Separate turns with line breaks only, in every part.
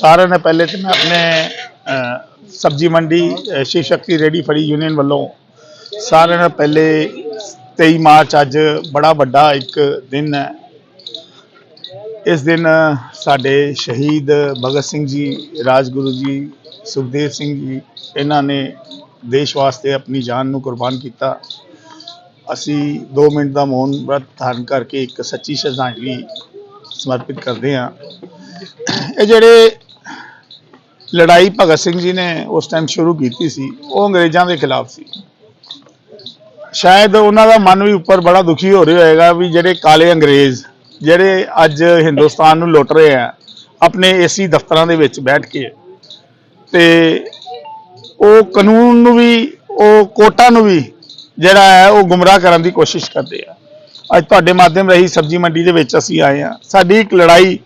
ਸਾਰਿਆਂ ਨੇ ਪਹਿਲੇ ਤੇ ਮੈਂ ਆਪਣੇ ਸਬਜ਼ੀ ਮੰਡੀ ਸ਼ਿਵ ਸ਼ਕਤੀ ਰੇਡੀ ਫੜੀ ਯੂਨੀਅਨ ਵੱਲੋਂ। ਸਾਰਿਆਂ ਨਾਲ ਪਹਿਲੇ 23 ਮਾਰਚ ਅੱਜ ਬੜਾ ਵੱਡਾ ਇੱਕ ਦਿਨ ਹੈ। ਇਸ ਦਿਨ ਸਾਡੇ ਸ਼ਹੀਦ ਭਗਤ ਸਿੰਘ ਜੀ, ਰਾਜਗੁਰੂ ਜੀ, ਸੁਖਦੇਵ ਸਿੰਘ ਜੀ, ਇਹਨਾਂ ਨੇ ਦੇਸ਼ ਵਾਸਤੇ ਆਪਣੀ ਜਾਨ ਨੂੰ ਕੁਰਬਾਨ ਕੀਤਾ। ਅਸੀਂ 2 ਮਿੰਟ ਦਾ ਮੌਨ ਵਰਤ ਧਾਰਨ ਕਰਕੇ ਇੱਕ ਸੱਚੀ ਸ਼ਰਧਾਂਜਲੀ ਸਮਰਪਿਤ ਕਰਦੇ ਹਾਂ। ਇਹ ਜਿਹੜੇ ਲੜਾਈ ਭਗਤ ਸਿੰਘ ਜੀ ਨੇ ਉਸ ਟਾਈਮ ਸ਼ੁਰੂ ਕੀਤੀ ਸੀ, ਉਹ ਅੰਗਰੇਜ਼ਾਂ ਦੇ ਖਿਲਾਫ ਸੀ। ਸ਼ਾਇਦ ਉਹਨਾਂ ਦਾ ਮਨ ਵੀ ਉੱਪਰ ਬੜਾ ਦੁਖੀ ਹੋ ਰਿਹਾ ਹੋਏਗਾ ਵੀ ਜਿਹੜੇ ਕਾਲੇ ਅੰਗਰੇਜ਼, ਜਿਹੜੇ ਅੱਜ ਹਿੰਦੁਸਤਾਨ ਨੂੰ ਲੁੱਟ ਰਹੇ ਆ, ਆਪਣੇ ਏਸੀ ਦਫ਼ਤਰਾਂ ਦੇ ਵਿੱਚ ਬੈਠ ਕੇ। ਤੇ ਉਹ ਕਾਨੂੰਨ ਨੂੰ ਵੀ, ਉਹ ਕੋਟਾਂ ਨੂੰ ਵੀ ਜਿਹੜਾ ਹੈ, ਉਹ ਗੁੰਮਰਾਹ ਕਰਨ ਦੀ ਕੋਸ਼ਿਸ਼ ਕਰਦੇ ਆ। ਅੱਜ ਤੁਹਾਡੇ ਮਾਧਿਅਮ ਰਹੀ ਸਬਜ਼ੀ ਮੰਡੀ ਦੇ ਵਿੱਚ ਅਸੀਂ ਆਏ ਆ ਸਾਡੀ ਇੱਕ ਲੜਾਈ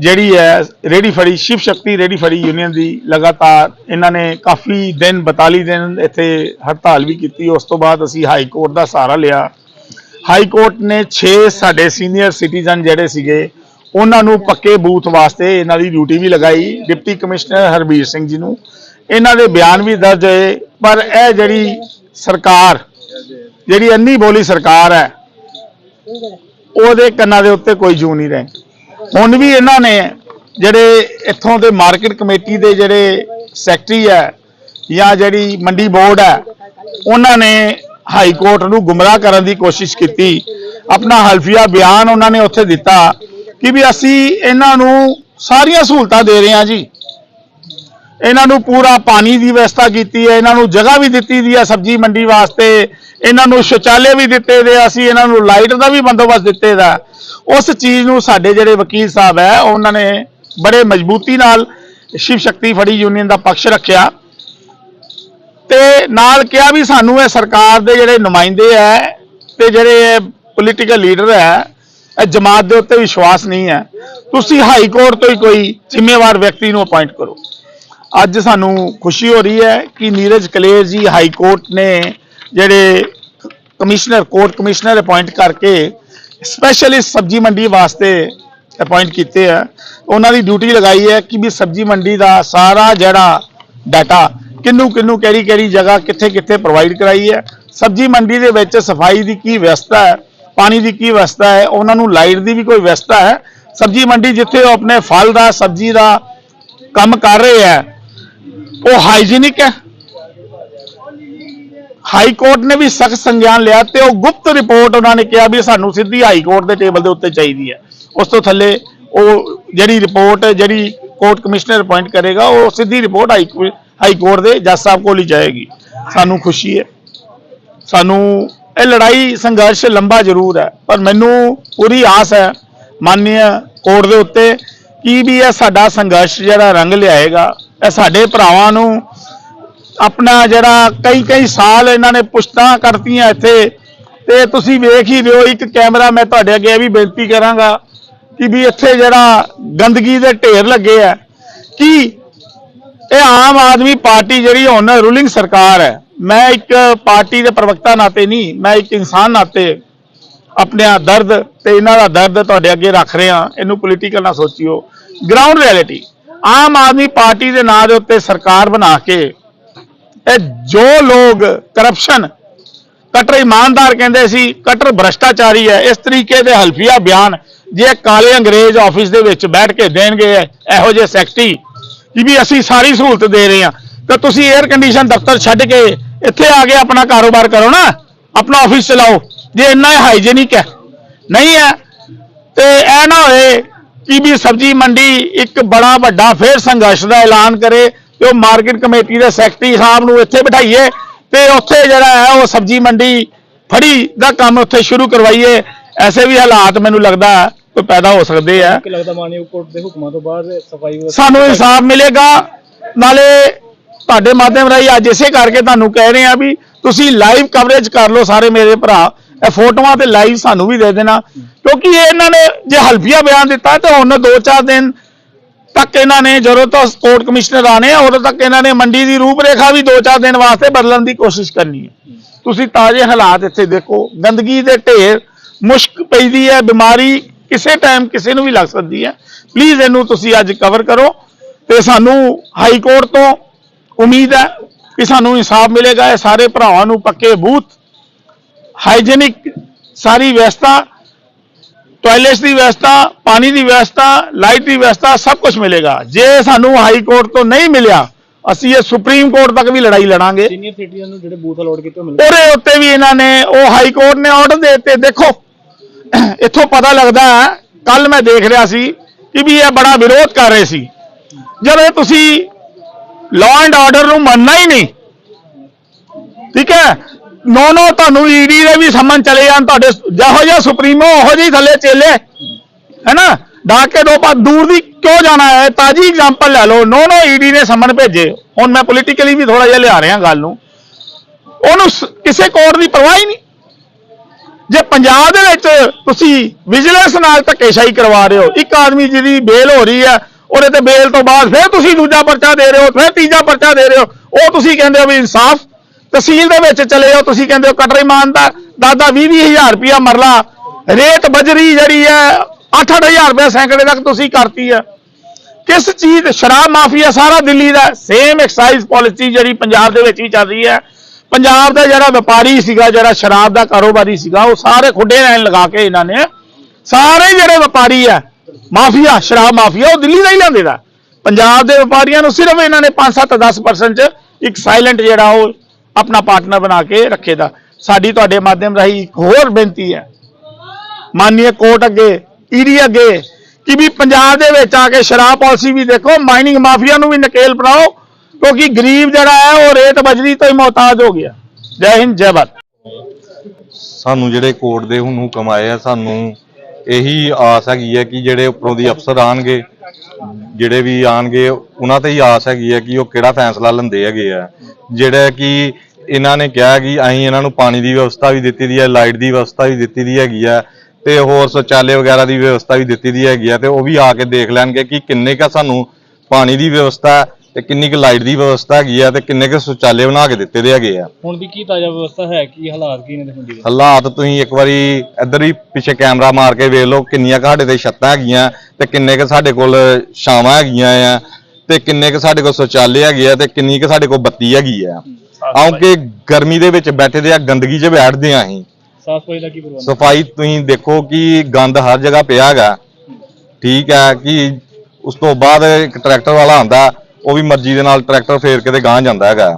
ਜਿਹੜੀ ਹੈ ਰੇੜੀ ਫੜੀ, ਸ਼ਿਵ ਸ਼ਕਤੀ ਰੇੜੀ ਫੜੀ ਯੂਨੀਅਨ ਦੀ ਲਗਾਤਾਰ। ਇਹਨਾਂ ਨੇ ਕਾਫੀ ਦਿਨ 42 ਦਿਨ ਇੱਥੇ ਹੜਤਾਲ ਵੀ ਕੀਤੀ। ਉਸ ਤੋਂ ਬਾਅਦ ਅਸੀਂ ਹਾਈ ਕੋਰਟ ਦਾ ਸਹਾਰਾ ਲਿਆ। ਹਾਈ ਕੋਰਟ ਨੇ 6 ਸਾਡੇ ਸੀਨੀਅਰ ਸਿਟੀਜ਼ਨ ਜਿਹੜੇ ਸੀਗੇ, ਉਹਨਾਂ ਨੂੰ ਪੱਕੇ ਬੂਥ ਵਾਸਤੇ ਇਹਨਾਂ ਦੀ ਡਿਊਟੀ ਵੀ ਲਗਾਈ, ਡਿਪਟੀ ਕਮਿਸ਼ਨਰ ਹਰਬੀਰ ਸਿੰਘ ਜੀ ਨੂੰ। ਇਹਨਾਂ ਦੇ ਬਿਆਨ ਵੀ ਦਰਜ ਹੋਏ, ਪਰ ਇਹ ਜਿਹੜੀ ਸਰਕਾਰ, ਜਿਹੜੀ ਅੰਨੀ ਬੋਲੀ ਸਰਕਾਰ ਹੈ, ਉਹਦੇ ਕੰਨਾਂ ਦੇ ਉੱਤੇ ਕੋਈ ਜੂ ਨਹੀਂ ਰਹੇ। ਹੁਣ ਵੀ ਇਹਨਾਂ ਨੇ ਜਿਹੜੇ ਇੱਥੋਂ ਦੇ ਮਾਰਕੀਟ ਕਮੇਟੀ ਦੇ ਜਿਹੜੇ ਸੈਕਟਰੀ ਹੈ ਜਾਂ ਜਿਹੜੀ ਮੰਡੀ ਬੋਰਡ ਹੈ, ਉਹਨਾਂ ਨੇ ਹਾਈ ਕੋਰਟ ਨੂੰ ਗੁੰਮਰਾਹ ਕਰਨ ਦੀ ਕੋਸ਼ਿਸ਼ ਕੀਤੀ। ਆਪਣਾ ਹਲਫੀਆ ਬਿਆਨ ਉਹਨਾਂ ਨੇ ਉੱਥੇ ਦਿੱਤਾ ਕਿ ਵੀ ਅਸੀਂ ਇਹਨਾਂ ਨੂੰ ਸਾਰੀਆਂ ਸਹੂਲਤਾਂ ਦੇ ਰਹੇ ਹਾਂ ਜੀ। ਇਹਨਾਂ ਨੂੰ ਪੂਰਾ ਪਾਣੀ ਦੀ ਵਿਵਸਥਾ ਕੀਤੀ ਹੈ, ਇਹਨਾਂ ਨੂੰ ਜਗ੍ਹਾ ਵੀ ਦਿੱਤੀ ਦੀ ਹੈ ਸਬਜ਼ੀ ਮੰਡੀ ਵਾਸਤੇ, ਇਹਨਾਂ ਨੂੰ ਸ਼ੌਚਾਲੇ ਵੀ ਦਿੱਤੇ ਦੇ ਅਸੀਂ ਇਹਨਾਂ ਨੂੰ ਲਾਈਟ ਦਾ ਵੀ ਬੰਦੋਬਸਤ ਦਿੱਤੇ ਦਾ ਉਸ ਚੀਜ਼ ਨੂੰ ਸਾਡੇ ਜਿਹੜੇ ਵਕੀਲ ਸਾਹਿਬ ਹੈ, ਉਹਨਾਂ ਨੇ ਬੜੇ ਮਜ਼ਬੂਤੀ ਨਾਲ ਸ਼ਿਵ ਸ਼ਕਤੀ ਫੜੀ ਯੂਨੀਅਨ ਦਾ ਪੱਖ ਰੱਖਿਆ। ਤੇ ਨਾਲ ਕਿਹਾ ਵੀ ਸਾਨੂੰ ਇਹ ਸਰਕਾਰ ਦੇ ਜਿਹੜੇ ਨੁਮਾਇੰਦੇ ਹੈ ਤੇ ਜਿਹੜੇ ਪੋਲੀਟੀਕਲ ਲੀਡਰ ਹੈ, ਇਹ ਜਮਾਤ ਦੇ ਉੱਤੇ ਵਿਸ਼ਵਾਸ ਨਹੀਂ ਹੈ। ਤੁਸੀਂ ਹਾਈ ਕੋਰਟ ਤੋਂ ਹੀ ਕੋਈ ਜ਼ਿੰਮੇਵਾਰ ਵਿਅਕਤੀ ਨੂੰ ਅਪਾਇੰਟ ਕਰੋ। ਅੱਜ ਸਾਨੂੰ ਖੁਸ਼ੀ ਹੋ ਰਹੀ ਹੈ ਕਿ ਨੀਰਜ ਕਲੇਰ ਜੀ ਹਾਈ ਕੋਰਟ ਨੇ ਜਿਹੜੇ ਕਮਿਸ਼ਨਰ, ਕੋਰਟ ਕਮਿਸ਼ਨਰ ਅਪਾਇੰਟ ਕਰਕੇ ਸਪੈਸ਼ਲਿਸਟ ਸਬਜ਼ੀ ਮੰਡੀ ਵਾਸਤੇ ਅਪਾਇੰਟ ਕੀਤੇ ਆ। ਉਹਨਾਂ ਦੀ ਡਿਊਟੀ ਲਗਾਈ ਹੈ ਕਿ ਵੀ ਸਬਜ਼ੀ ਮੰਡੀ ਦਾ ਸਾਰਾ ਜਿਹੜਾ ਡਾਟਾ ਕਿੰਨੂੰ ਕਿੰਨੂੰ ਕਿਹੜੀ ਕਿਹੜੀ ਜਗ੍ਹਾ ਕਿੱਥੇ ਕਿੱਥੇ ਪ੍ਰੋਵਾਈਡ ਕਰਾਈ ਹੈ। ਸਬਜ਼ੀ ਮੰਡੀ ਦੇ ਵਿੱਚ ਸਫ਼ਾਈ ਦੀ ਕੀ ਵਿਵਸਥਾ ਹੈ, ਪਾਣੀ ਦੀ ਕੀ ਵਿਵਸਥਾ ਹੈ, ਉਹਨਾਂ ਨੂੰ ਲਾਈਟ ਦੀ ਵੀ ਕੋਈ ਵਿਵਸਥਾ ਹੈ। ਸਬਜ਼ੀ ਮੰਡੀ ਜਿੱਥੇ ਉਹ ਆਪਣੇ ਫਲ ਦਾ, ਸਬਜ਼ੀ ਦਾ ਕੰਮ ਕਰ ਰਹੇ ਹੈ ਉਹ ਹਾਈਜੀਨਿਕ ਹੈ। ਹਾਈ ਕੋਰਟ ਨੇ ਵੀ ਸਖਤ ਸੰਗਿਆਨ ਲਿਆ ਤੇ ਉਹ ਗੁਪਤ ਰਿਪੋਰਟ ਉਹਨਾਂ ਨੇ ਕਿਹਾ ਵੀ ਸਾਨੂੰ ਸਿੱਧੀ ਹਾਈ ਕੋਰਟ ਦੇ ਟੇਬਲ ਦੇ ਉੱਤੇ ਚਾਹੀਦੀ ਹੈ। ਉਸ ਤੋਂ ਥੱਲੇ ਉਹ ਜਿਹੜੀ ਰਿਪੋਰਟ ਜਿਹੜੀ ਕੋਰਟ ਕਮਿਸ਼ਨਰ ਅਪਾਇੰਟ ਕਰੇਗਾ, ਉਹ ਸਿੱਧੀ ਰਿਪੋਰਟ ਹਾਈ ਹਾਈ ਕੋਰਟ ਦੇ ਜੱਜ ਸਾਹਿਬ ਕੋਲ ਹੀ ਜਾਏਗੀ। ਸਾਨੂੰ ਖੁਸ਼ੀ ਹੈ। ਸਾਨੂੰ ਇਹ ਲੜਾਈ ਸੰਘਰਸ਼ ਲੰਬਾ ਜ਼ਰੂਰ ਹੈ, ਪਰ ਮੈਨੂੰ ਪੂਰੀ ਆਸ ਹੈ ਮਾਨਨੀय ਕੋਰਟ ਦੇ ਉੱਤੇ ਕੀ ਵੀ ਇਹ ਸਾਡਾ ਸੰਘਰਸ਼ ਜਿਹੜਾ ਰੰਗ ਲਿਆਏਗਾ, ਇਹ ਸਾਡੇ ਭਰਾਵਾਂ ਨੂੰ ਆਪਣਾ ਜਿਹੜਾ ਕਈ ਕਈ ਸਾਲ ਇਹਨਾਂ ਨੇ ਪੁਸ਼ਤਾਂ ਕਰਤੀਆਂ ਇੱਥੇ। ਤੇ ਤੁਸੀਂ ਵੇਖ ਹੀ ਰਹੇ ਹੋ ਇੱਕ ਕੈਮਰਾ ਮੈਂ ਤੁਹਾਡੇ ਅੱਗੇ ਇਹ ਵੀ ਬੇਨਤੀ ਕਰਾਂਗਾ ਕਿ ਵੀ ਇੱਥੇ ਜਿਹੜਾ ਗੰਦਗੀ ਦੇ ਢੇਰ ਲੱਗੇ ਆ, ਕਿ ਇਹ ਆਮ ਆਦਮੀ ਪਾਰਟੀ ਜਿਹੜੀ ਹੁਣ ਰੂਲਿੰਗ ਸਰਕਾਰ ਹੈ, ਮੈਂ ਇੱਕ ਪਾਰਟੀ ਦੇ ਪ੍ਰਵਕਤਾ ਨਾਤੇ ਨਹੀਂ, ਮੈਂ ਇੱਕ ਇਨਸਾਨ ਨਾਤੇ ਆਪਣੇ ਦਰਦ ਤੇ ਇਹਨਾਂ ਦਾ ਦਰਦ ਤੁਹਾਡੇ ਅੱਗੇ ਰੱਖ ਰਹੇ ਰਿਹਾ ਇਹਨੂੰ ਪੋਲੀਟੀਕਲ ਨਾ ਸੋਚਿਓ। Ground reality Aam Aadmi party ਦੇ ਨਾਂ ਦੇ ਉੱਤੇ ਸਰਕਾਰ ਬਣਾ ਕੇ ਇਹ ਜੋ ਲੋਕ ਕਰਪਸ਼ਨ ਕਟਰ ਇਮਾਨਦਾਰ ਕਹਿੰਦੇ ਸੀ, ਕਟਰ ਭ੍ਰਸ਼ਟਾਚਾਰੀ ਹੈ, ਇਸ ਤਰੀਕੇ ਦੇ ਹਲਫੀਆ ਬਿਆਨ ਜੇ ਕਾਲੇ ਅੰਗਰੇਜ਼ ਆਫਿਸ ਦੇ ਵਿੱਚ ਬੈਠ ਕੇ ਦੇਣਗੇ, ਇਹੋ ਜਿਹੇ ਸੈਕਟਰੀ ਕਿ ਵੀ ਅਸੀਂ ਸਾਰੀ ਸਹੂਲਤ ਦੇ ਰਹੇ ਹਾਂ। ਤਾਂ ਤੁਸੀਂ 에ਅਰ ਕੰਡੀਸ਼ਨ ਦਫ਼ਤਰ ਛੱਡ ਕੇ ਇੱਥੇ ਆ ਕੇ ਆਪਣਾ ਕਾਰੋਬਾਰ ਕਰੋ ਨਾ। ਆਪਣਾ ਆਫਿਸ ਚਲਾਓ। ਜੇ ਇੰਨਾ ਹਾਈਜੀਨਿਕ ਹੈ ਨਹੀਂ ਹੈ ਤੇ ਇਹ ਨਾ ਹੋਏ ਕਿ ਵੀ ਸਬਜ਼ੀ ਮੰਡੀ ਇੱਕ ਬੜਾ ਵੱਡਾ ਫੇਰ ਸੰਘਰਸ਼ ਦਾ ਐਲਾਨ ਕਰੇ ਤੇ ਉਹ ਮਾਰਕੀਟ ਕਮੇਟੀ ਦੇ ਸੈਕਟਰੀ ਸਾਹਿਬ ਨੂੰ ਇੱਥੇ ਬਿਠਾਈਏ ਤੇ ਉੱਥੇ ਜਿਹੜਾ ਹੈ ਉਹ ਸਬਜ਼ੀ ਮੰਡੀ ਫੜੀ ਦਾ ਕੰਮ ਉੱਥੇ ਸ਼ੁਰੂ ਕਰਵਾਈਏ। ਐਸੇ ਵੀ ਹਾਲਾਤ ਮੈਨੂੰ ਲੱਗਦਾ ਕੋਈ ਪੈਦਾ ਹੋ ਸਕਦੇ ਆ।
ਕਿ ਲੱਗਦਾ ਮਾਨਯੋਗ ਕੋਰਟ ਦੇ ਹੁਕਮਾਂ ਤੋਂ ਬਾਅਦ ਸਫ਼ਾਈ ਵਿਵਸਥਾ
ਸਾਨੂੰ ਇਨਸਾਫ ਮਿਲੇਗਾ। ਨਾਲੇ ਤੁਹਾਡੇ ਮਾਧਿਅਮ ਰਾਹੀਂ ਅੱਜ ਇਸੇ ਕਰਕੇ ਤੁਹਾਨੂੰ ਕਹਿ ਰਹੇ ਆ ਵੀ ਤੁਸੀਂ ਲਾਈਵ ਕਵਰੇਜ ਕਰ ਲਓ ਸਾਰੇ ਮੇਰੇ ਭਰਾ। ਇਹ ਫੋਟੋਆਂ ਤੇ ਲਾਈਵ ਸਾਨੂੰ ਵੀ ਦੇ ਦੇਣਾ। ਕਿਉਂਕਿ ਇਹ ਇਹਨਾਂ ਨੇ ਜੇ ਹਲਫੀਆ ਬਿਆਨ ਦਿੱਤਾ ਤੇ ਹੁਣ 2-4 ਦਿਨ ਤੱਕ ਇਹਨਾਂ ਨੇ ਜਦੋਂ ਤੋਂ ਕੋਰਟ ਕਮਿਸ਼ਨਰ ਆਣੇ ਆ, ਉਦੋਂ ਤੱਕ ਇਹਨਾਂ ਨੇ ਮੰਡੀ ਦੀ ਰੂਪਰੇਖਾ ਵੀ 2-4 ਦਿਨ ਵਾਸਤੇ ਬਦਲਣ ਦੀ ਕੋਸ਼ਿਸ਼ ਕਰਨੀ ਹੈ। ਤੁਸੀਂ ਤਾਜ਼ੇ ਹਾਲਾਤ ਇੱਥੇ ਦੇਖੋ। ਗੰਦਗੀ ਦੇ ਢੇਰ, ਮੁਸ਼ਕ ਪੈਂਦੀ ਹੈ, ਬਿਮਾਰੀ ਕਿਸੇ ਟਾਈਮ ਕਿਸੇ ਨੂੰ ਵੀ ਲੱਗ ਸਕਦੀ ਹੈ। ਪਲੀਜ਼ ਇਹਨੂੰ ਤੁਸੀਂ ਅੱਜ ਕਵਰ ਕਰੋ ਤੇ ਸਾਨੂੰ ਹਾਈ ਕੋਰਟ ਤੋਂ ਉਮੀਦ ਹੈ ਕਿ ਸਾਨੂੰ ਇਨਸਾਫ ਮਿਲੇਗਾ ਇਹ ਸਾਰੇ ਭਰਾਵਾਂ ਨੂੰ ਪੱਕੇ ਬੂਥ ਹਾਈਜੀਨਿਕ ਸਾਰੀ ਵਿਵਸਥਾ ਟਾਇਲਟਸ ਦੀ ਵਿਵਸਥਾ ਪਾਣੀ ਦੀ ਵਿਵਸਥਾ ਲਾਈਟ ਦੀ ਵਿਵਸਥਾ ਸਭ ਕੁਝ ਮਿਲੇਗਾ। ਜੇ ਸਾਨੂੰ ਹਾਈ ਕੋਰਟ ਤੋਂ ਨਹੀਂ ਮਿਲਿਆ ਅਸੀਂ ਇਹ ਸੁਪਰੀਮ ਕੋਰਟ ਤੱਕ ਵੀ ਲੜਾਈ ਲੜਾਂਗੇ।
ਸੀਨੀਅਰ ਸਿਟੀਜ਼ਨ ਨੂੰ ਜਿਹੜੇ ਬੂਥ ਅਲਾਟ ਕੀਤੇ ਉਹ ਮਿਲ
ਉਹਦੇ ਉੱਤੇ ਵੀ ਇਹਨਾਂ ਨੇ ਉਹ ਹਾਈ ਕੋਰਟ ਨੇ ਆਰਡਰ ਦੇ ਦਿੱਤੇ। ਦੇਖੋ ਇੱਥੋਂ ਪਤਾ ਲੱਗਦਾ ਹੈ ਕੱਲ ਮੈਂ ਦੇਖ ਰਿਹਾ ਸੀ ਕਿ ਵੀ ਇਹ ਬੜਾ ਵਿਰੋਧ ਕਰ ਰਹੇ ਸੀ। ਜਦੋਂ ਤੁਸੀਂ ਲਾਅ ਐਂਡ ਆਰਡਰ ਨੂੰ ਮੰਨਣਾ ਹੀ ਨਹੀਂ। ਠੀਕ ਹੈ? ਨੋ ਨੋ ਤੁਹਾਨੂੰ ਈਡੀ ਦੇ ਵੀ ਸਮਨ ਚਲੇ ਜਾਣ ਤੁਹਾਡੇ ਜਿਹੋ ਜਿਹਾ ਸੁਪਰੀਮੋ ਉਹੋ ਜਿਹੀ ਥੱਲੇ ਚੇਲੇ। ਹੈਨਾ ਡਾਕੇ ਦੋ ਪਾ, ਦੂਰ ਦੀ ਕਿਉਂ ਜਾਣਾ ਹੈ? ਤਾਜੀ ਐਗਜ਼ਾਮਪਲ ਲੈ ਲਓ। ਨੋ ਨੋ ਈਡੀ ਨੇ ਸਮਨ ਭੇਜੇ। ਹੁਣ ਮੈਂ ਪੋਲੀਟੀਕਲੀ ਵੀ ਥੋੜਾ ਜਿਹਾ ਲਿਆ ਰਿਹਾ ਗੱਲ ਨੂੰ। ਉਹਨੂੰ ਕਿਸੇ ਕੋਰਟ ਦੀ ਪਰਵਾਹ ਹੀ ਨਹੀਂ। ਜੇ ਪੰਜਾਬ ਦੇ ਵਿੱਚ ਤੁਸੀਂ ਵਿਜੀਲੈਂਸ ਨਾਲ ਧੱਕੇਸ਼ਾਹੀ ਕਰਵਾ ਰਹੇ ਹੋ, ਇੱਕ ਆਦਮੀ ਜਿਹਦੀ ਬੇਲ ਹੋ ਰਹੀ ਹੈ ਉਹਦੇ ਤੇ ਬੇਲ ਤੋਂ ਬਾਅਦ ਫਿਰ ਤੁਸੀਂ ਦੂਜਾ ਪਰਚਾ ਦੇ ਰਹੇ ਹੋ, ਫਿਰ ਤੀਜਾ ਪਰਚਾ ਦੇ ਰਹੇ ਹੋ। ਉਹ ਤੁਸੀਂ ਕਹਿੰਦੇ ਹੋ ਵੀ ਇਨਸਾਫ। ਤਹਿਸੀਲ ਦੇ ਵਿੱਚ ਚਲੇ ਜਾਓ, ਤੁਸੀਂ ਕਹਿੰਦੇ ਹੋ ਕਟਰ ਇਮਾਨਦਾਰ। ਦਾਦਾ 20 ਹਜ਼ਾਰ ਰੁਪਇਆ ਮਰਲਾ। ਰੇਤ ਬਜਰੀ ਜਿਹੜੀ ਹੈ 8-8000 ਰੁਪਏ ਸੈਂਕੜੇ ਤੱਕ ਤੁਸੀਂ ਕਰਤੀ ਹੈ। ਕਿਸ ਚੀਜ਼, ਸ਼ਰਾਬ ਮਾਫੀਆ ਸਾਰਾ ਦਿੱਲੀ ਦਾ ਸੇਮ ਐਕਸਾਈਜ਼ ਪਾਲਿਸੀ ਜਿਹੜੀ ਪੰਜਾਬ ਦੇ ਵਿੱਚ ਵੀ ਚੱਲ ਰਹੀ ਹੈ। ਪੰਜਾਬ ਦਾ ਜਿਹੜਾ ਵਪਾਰੀ ਸੀਗਾ, ਜਿਹੜਾ ਸ਼ਰਾਬ ਦਾ ਕਾਰੋਬਾਰੀ ਸੀਗਾ, ਉਹ ਸਾਰੇ ਖੁੱਡੇ ਲਾਈਨ ਲਗਾ ਕੇ ਇਹਨਾਂ ਨੇ। ਸਾਰੇ ਜਿਹੜੇ ਵਪਾਰੀ ਆ ਮਾਫੀਆ, ਸ਼ਰਾਬ ਮਾਫੀਆ, ਉਹ ਦਿੱਲੀ ਦਾ ਹੀ ਲਿਆਂਦੇ ਦਾ। ਪੰਜਾਬ ਦੇ ਵਪਾਰੀਆਂ ਨੂੰ ਸਿਰਫ ਇਹਨਾਂ ਨੇ 5-7 10% ਚ ਇੱਕ ਸਾਇਲੈਂਟ ਜਿਹੜਾ ਉਹ ਆਪਣਾ ਪਾਰਟਨਰ ਬਣਾ ਕੇ ਰੱਖੇਦਾ ਸਾਡੀ ਤੁਹਾਡੇ ਮਾਧਿਅਮ ਰਾਹੀਂ ਇੱਕ ਹੋਰ ਬੇਨਤੀ ਹੈ। ਮਾਨਨੀय ਕੋਰਟ ਅੱਗੇ ਈਡੀ ਅੱਗੇ, ਕਿ ਵੀ ਪੰਜਾਬ ਦੇ ਵਿੱਚ ਆ ਕੇ ਸ਼ਰਾਬ ਪਾਲਿਸੀ ਵੀ ਦੇਖੋ ਮਾਈਨਿੰਗ ਮਾਫੀਆ ਨੂੰ ਵੀ ਨਕੇਲ ਬਣਾਓ, ਕਿਉਂਕਿ ਗਰੀਬ ਜਿਹੜਾ ਹੈ, ਉਹ ਰੇਤ ਬਜਰੀ ਤੋਂ ਹੀ ਮੁਹਤਾਜ ਹੋ ਗਿਆ। ਜੈ ਹਿੰਦ, ਜੈ ਭਾਰਤ।
ਸਾਨੂੰ ਜਿਹੜੇ ਕੋਰਟ ਦੇ ਹੁਣ ਹੁਕਮ ਆਏ ਆ, ਸਾਨੂੰ ਇਹੀ ਆਸ ਹੈਗੀ ਹੈ ਕਿ ਜਿਹੜੇ ਉੱਪਰੋਂ ਦੀ ਅਫਸਰ ਆਣਗੇ, ਜਿਹੜੇ ਵੀ ਆਣਗੇ, ਉਹਨਾਂ ਤੇ ਹੀ ਆਸ ਹੈਗੀ ਹੈ ਕਿ ਉਹ ਕਿਹੜਾ ਫੈਸਲਾ ਲੈਂਦੇ ਹੈਗੇ ਆ। ਜਿਹੜਾ ਕਿ ਇਹਨਾਂ ਨੇ ਕਿਹਾ ਕਿ ਅਸੀਂ ਇਹਨਾਂ ਨੂੰ ਪਾਣੀ ਦੀ ਵਿਵਸਥਾ ਵੀ ਦਿੱਤੀ ਦੀ ਹੈ, ਲਾਈਟ ਦੀ ਵਿਵਸਥਾ ਵੀ ਦਿੱਤੀ ਦੀ ਹੈਗੀ ਆ ਤੇ ਹੋਰ ਸ਼ੌਚਾਲੇ ਵਗੈਰਾ ਦੀ ਵਿਵਸਥਾ ਵੀ ਦਿੱਤੀ ਦੀ ਹੈਗੀ ਆ ਤੇ ਉਹ ਵੀ ਆ ਕੇ ਦੇਖ ਲੈਣਗੇ ਕਿ ਕਿੰਨੇ ਕਾ ਸਾਨੂੰ ਪਾਣੀ ਦੀ ਵਿਵਸਥਾ ਤੇ ਕਿੰਨੀ ਕੁ ਲਾਈਟ ਦੀ ਵਿਵਸਥਾ ਹੈਗੀ ਆ ਤੇ ਕਿੰਨੇ ਕੁ ਸ਼ੌਚਾਲੇ ਬਣਾ ਕੇ ਦਿੱਤੇ ਦੇ ਹੈਗੇ ਆ।
ਹੁਣ ਦੀ ਕੀ ਤਾਜ਼ਾ ਵਿਵਸਥਾ ਹੈ ਕੀ ਹਾਲਾਤ ਕੀ ਨੇ ਦੇਖਣ ਦੀ
ਹਾਲਾਤ ਤੁਸੀਂ ਇੱਕ ਵਾਰੀ ਇੱਧਰ ਹੀ ਪਿੱਛੇ ਕੈਮਰਾ ਮਾਰ ਕੇ ਵੇਖ ਲਓ ਕਿੰਨੀਆਂ ਕੁ ਸਾਡੇ ਤੇ ਛੱਤਾਂ ਹੈਗੀਆਂ ਤੇ ਕਿੰਨੇ ਕੁ ਸਾਡੇ ਕੋਲ ਛਾਵਾਂ ਹੈਗੀਆਂ ਆ ਤੇ ਕਿੰਨੇ ਕੁ ਸਾਡੇ ਕੋਲ ਸ਼ੌਚਾਲੇ ਹੈਗੇ ਆ ਤੇ ਕਿੰਨੀ ਕੁ ਸਾਡੇ ਕੋਲ ਬੱਤੀ ਹੈਗੀ ਆ। ਕਿਉਂਕਿ ਗਰਮੀ ਦੇ ਵਿੱਚ ਬੈਠੇ ਦੇ ਆ ਗੰਦਗੀ 'ਚ ਬੈਠਦੇ ਆ ਅਸੀਂ।
ਸਾਫ਼ ਸਫ਼ਾਈ ਦਾ ਕੀ ਪ੍ਰਬੰਧ?
ਸਫ਼ਾਈ ਤੁਸੀਂ ਦੇਖੋ ਕਿ ਗੰਦ ਹਰ ਜਗ੍ਹਾ ਪਿਆ ਹੈਗਾ। ਠੀਕ ਹੈ ਕਿ ਉਸ ਤੋਂ ਬਾਅਦ ਇੱਕ ਟਰੈਕਟਰ ਵਾਲਾ ਆਂਦਾ ਉਹ ਵੀ ਮਰਜ਼ੀ ਦੇ ਨਾਲ ਟਰੈਕਟਰ ਫੇਰ ਕੇ ਤੇ ਗਾਂਹ ਜਾਂਦਾ ਹੈਗਾ।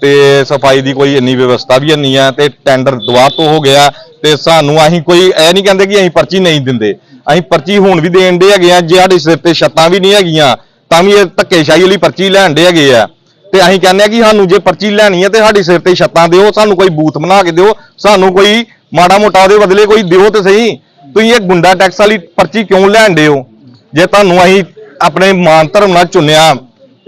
ਤੇ ਸਫ਼ਾਈ ਦੀ ਕੋਈ ਇੰਨੀ ਵਿਵਸਥਾ ਵੀ ਨਹੀਂ ਹੈ ਤੇ ਟੈਂਡਰ ਦੁਆ ਤੋਂ ਹੋ ਗਿਆ ਤੇ ਸਾਨੂੰ ਅਸੀਂ ਕੋਈ ਇਹ ਨਹੀਂ ਕਹਿੰਦੇ ਕਿ ਅਸੀਂ ਪਰਚੀ ਨਹੀਂ ਦਿੰਦੇ। ਅਸੀਂ ਪਰਚੀ ਹੁਣ ਵੀ ਦੇਣ ਦੇ ਹੈਗੇ ਆ, ਜੇ ਸਾਡੇ ਸਿਰ ਤੇ ਛੱਤਾਂ ਵੀ ਨਹੀਂ ਹੈਗੀਆਂ, ਤਾਂ ਵੀ ਇਹ ਧੱਕੇਸ਼ਾਹੀ ਵਾਲੀ ਪਰਚੀ ਲੈਣ ਦੇ ਹੈਗੇ ਆ। ਤੇ ਅਸੀਂ ਕਹਿੰਦੇ ਆ ਕਿ ਸਾਨੂੰ ਜੇ ਪਰਚੀ ਲੈਣੀ ਹੈ ਤੇ ਸਾਡੇ ਸਿਰ ਤੇ ਛੱਤਾਂ ਦਿਓ, ਸਾਨੂੰ ਕੋਈ ਬੂਥ ਬਣਾ ਕੇ ਦਿਓ, ਸਾਨੂੰ ਕੋਈ ਮਾੜਾ ਮੋਟਾ ਉਹਦੇ ਬਦਲੇ ਕੋਈ ਦਿਓ ਤੇ ਸਹੀ। ਤੁਸੀਂ ਇਹ ਗੁੰਡਾ ਟੈਕਸ ਵਾਲੀ ਪਰਚੀ ਕਿਉਂ ਲੈਣ ਦੇ ਹੋ? ਜੇ ਤੁਹਾਨੂੰ ਅਸੀਂ ਆਪਣੇ ਮਾਨ ਧਰਮ ਨਾਲ ਚੁਣਿਆ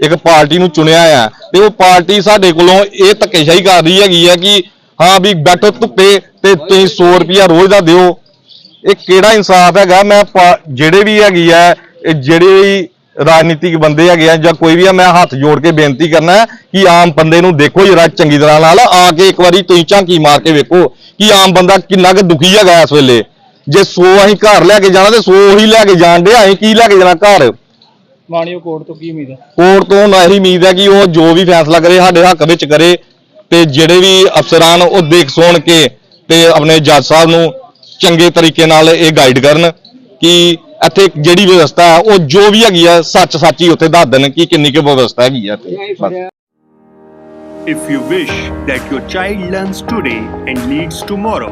ਇੱਕ ਪਾਰਟੀ ਨੂੰ ਚੁਣਿਆ ਆ। ਤੇ ਉਹ ਪਾਰਟੀ ਸਾਡੇ ਕੋਲੋਂ ਇਹ ਧੱਕੇਸ਼ਾਹੀ ਕਰ ਰਹੀ ਹੈਗੀ ਆ ਕਿ, ਹਾਂ ਵੀ ਬੈਠੋ ਧੁੱਪੇ ਤੇ ਤੁਸੀਂ 100 ਰੁਪਿਆ ਰੋਜ਼ ਦਾ ਦਿਓ। ਇਹ ਕਿਹੜਾ ਇਨਸਾਫ ਹੈਗਾ? ਮੈਂ ਪਾ- ਜਿਹੜੇ ਵੀ ਹੈਗੀ ਆ, ਇਹ ਜਿਹੜੇ ਵੀ ਰਾਜਨੀਤਿਕ ਬੰਦੇ ਹੈਗੇ ਆ ਜਾਂ ਕੋਈ ਵੀ ਆ, ਮੈਂ ਹੱਥ ਜੋੜ ਕੇ ਬੇਨਤੀ ਕਰਨਾ ਕਿ ਆਮ ਬੰਦੇ ਨੂੰ ਦੇਖੋ ਜਰਾ ਚੰਗੀ ਤਰ੍ਹਾਂ ਨਾਲ, ਆ ਕੇ ਇੱਕ ਵਾਰੀ ਤੁਸੀਂ ਝਾਂਕੀ ਮਾਰ ਕੇ ਵੇਖੋ ਕਿ ਆਮ ਬੰਦਾ ਕਿੰਨਾ ਕੁ ਦੁਖੀ ਹੈਗਾ ਇਸ ਵੇਲੇ। ਜੇ 100 ਅਸੀਂ ਘਰ ਲੈ ਕੇ ਜਾਣਾ ਤੇ 100 ਹੀ ਲੈ ਕੇ ਜਾਣ ਦੇ ਅਸੀਂ ਕੀ ਲੈ ਕੇ ਜਾਣਾ ਘਰ?
ਮਾਣਯੋਗ ਕੋਰਟ ਤੋਂ ਕੀ ਉਮੀਦ ਹੈ?
ਕੋਰਟ ਤੋਂ ਨਾ ਇਹੀ ਉਮੀਦ ਹੈ ਕਿ ਉਹ ਜੋ ਵੀ ਫੈਸਲਾ ਕਰੇ ਸਾਡੇ ਹੱਕ ਵਿੱਚ ਕਰੇ ਤੇ ਜਿਹੜੇ ਵੀ ਅਫਸਰਾਨ ਉਹ ਦੇਖ ਸੁਣ ਕੇ ਤੇ ਆਪਣੇ ਜੱਜ ਸਾਹਿਬ ਨੂੰ ਚੰਗੇ ਤਰੀਕੇ ਨਾਲ ਇਹ ਗਾਈਡ ਕਰਨ ਕਿ ਇੱਥੇ ਜਿਹੜੀ ਵਿਵਸਥਾ ਹੈ ਉਹ ਜੋ ਵੀ ਹੈਗੀ ਆ ਸੱਚ ਸੱਚੀ ਉੱਥੇ ਦੱਸ ਦੇਣ ਕਿ ਕਿੰਨੀ ਕੁ ਵਿਵਸਥਾ ਹੈਗੀ ਆ ਇੱਥੇ। ਬਸ।
If you wish that your child learns today and leads tomorrow,